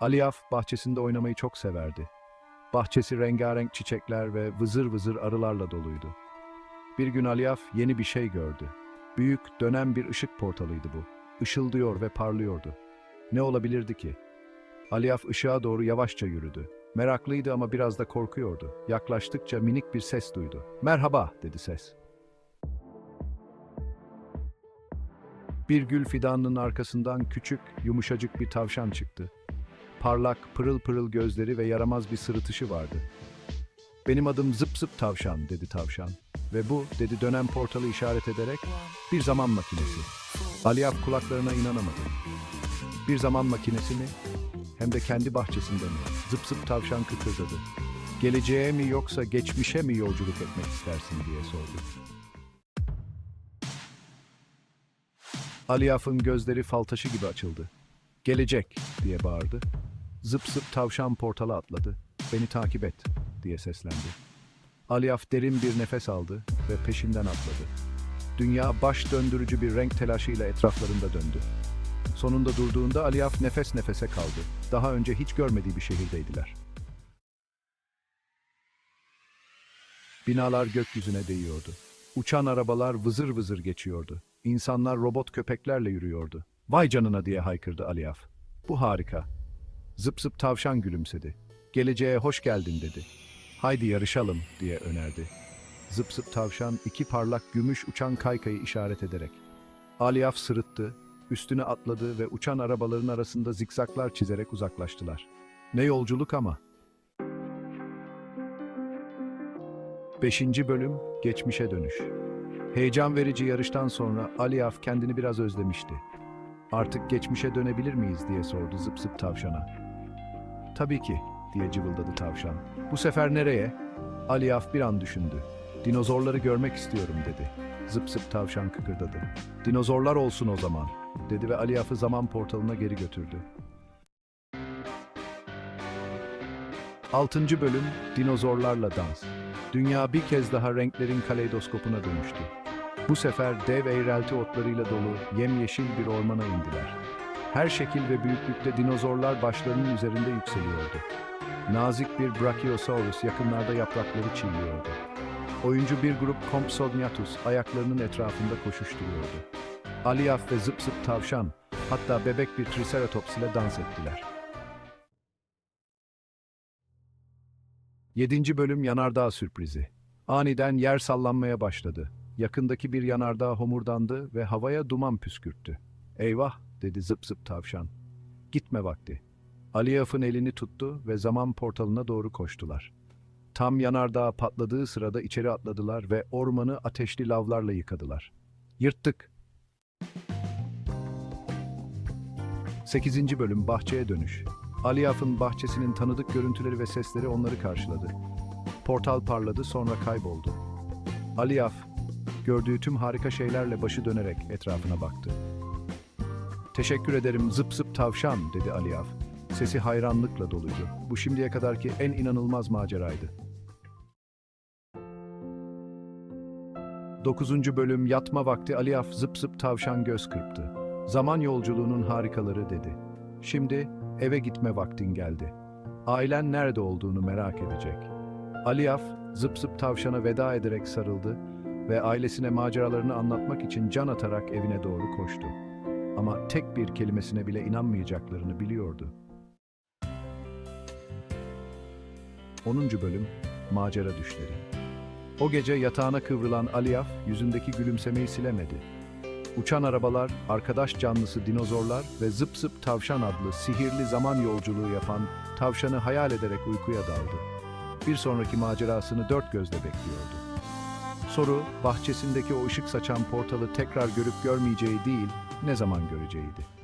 Aliyaf bahçesinde oynamayı çok severdi. Bahçesi rengarenk çiçekler ve vızır vızır arılarla doluydu. Bir gün Aliyaf yeni bir şey gördü. Büyük, dönen bir ışık portalıydı bu. Işıldıyor ve parlıyordu. Ne olabilirdi ki? Aliyaf ışığa doğru yavaşça yürüdü. Meraklıydı ama biraz da korkuyordu. Yaklaştıkça minik bir ses duydu. Merhaba, dedi ses. Bir gül fidanının arkasından küçük, yumuşacık bir tavşan çıktı. Parlak, pırıl pırıl gözleri ve yaramaz bir sırıtışı vardı. Benim adım Zıp Zıp Tavşan, dedi tavşan. Ve bu, dedi dönen portalı işaret ederek, bir zaman makinesi. Aliyaf kulaklarına inanamadı. Bir zaman makinesi mi? Hem de kendi bahçesinde mi? Zıp zıp tavşan kıkırdadı. Geleceğe mi yoksa geçmişe mi yolculuk etmek istersin diye sordu. Aliyaf'ın gözleri fal taşı gibi açıldı. Gelecek diye bağırdı. Zıp zıp tavşan portala atladı. Beni takip et diye seslendi. Aliyaf derin bir nefes aldı ve peşinden atladı. Dünya baş döndürücü bir renk telaşıyla etraflarında döndü. Sonunda durduğunda Aliyaf nefes nefese kaldı. Daha önce hiç görmediği bir şehirdeydiler. Binalar gökyüzüne değiyordu. Uçan arabalar vızır vızır geçiyordu. İnsanlar robot köpeklerle yürüyordu. Vay canına diye haykırdı Aliyaf. Bu harika. Zıp zıp tavşan gülümsedi. Geleceğe hoş geldin dedi. Haydi yarışalım diye önerdi. Zıp zıp tavşan iki parlak gümüş uçan kaykayı işaret ederek. Aliyaf sırıttı, üstüne atladı ve uçan arabaların arasında zikzaklar çizerek uzaklaştılar. Ne yolculuk ama. Beşinci bölüm Geçmişe Dönüş Heyecan verici yarıştan sonra Aliyaf kendini biraz özlemişti. Artık geçmişe dönebilir miyiz diye sordu zıp zıp tavşana. Tabii ki diye cıvıldadı tavşan. Bu sefer nereye? Aliyaf bir an düşündü. Dinozorları görmek istiyorum dedi. Zıp zıp tavşan kıkırdadı. Dinozorlar olsun o zaman dedi ve Aliyaf'ı zaman portalına geri götürdü. 6. bölüm Dinozorlarla Dans Dünya bir kez daha renklerin kaleidoskopuna dönüştü. Bu sefer dev eğrelti otlarıyla dolu yemyeşil bir ormana indiler. Her şekil ve büyüklükte dinozorlar başlarının üzerinde yükseliyordu. Nazik bir Brachiosaurus yakınlarda yaprakları çiğniyordu. Oyuncu bir grup Compsognathus ayaklarının etrafında koşuşturuyordu. Aliyaf ve zıp zıp tavşan, hatta bebek bir Triceratops ile dans ettiler. 7. bölüm Yanardağ sürprizi. Aniden yer sallanmaya başladı. Yakındaki bir yanardağ homurdandı ve havaya duman püskürttü. Eyvah, dedi zıp zıp tavşan. Gitme vakti. Aliyaf'ın elini tuttu ve zaman portalına doğru koştular. Tam yanardağ patladığı sırada içeri atladılar ve ormanı ateşli lavlarla yıkadılar. Yırttık. 8. bölüm Bahçeye Dönüş Aliyaf'ın bahçesinin tanıdık görüntüleri ve sesleri onları karşıladı. Portal parladı sonra kayboldu. Aliyaf, gördüğü tüm harika şeylerle başı dönerek etrafına baktı. Teşekkür ederim zıp zıp tavşan dedi Aliyaf. Sesi hayranlıkla doluydu. Bu şimdiye kadarki en inanılmaz maceraydı. 9. bölüm yatma vakti Aliyaf zıp zıp tavşan göz kırptı. Zaman yolculuğunun harikaları dedi. Şimdi eve gitme vaktin geldi. Ailen nerede olduğunu merak edecek. Aliyaf zıp zıp tavşana veda ederek sarıldı ve ailesine maceralarını anlatmak için can atarak evine doğru koştu. Ama tek bir kelimesine bile inanmayacaklarını biliyordu. 10. bölüm Macera Düşleri O gece yatağına kıvrılan Aliyaf yüzündeki gülümsemeyi silemedi. Uçan arabalar, arkadaş canlısı dinozorlar ve zıp zıp tavşan adlı sihirli zaman yolculuğu yapan tavşanı hayal ederek uykuya daldı. Bir sonraki macerasını dört gözle bekliyordu. Soru, bahçesindeki o ışık saçan portalı tekrar görüp görmeyeceği değil, ne zaman göreceğiydi.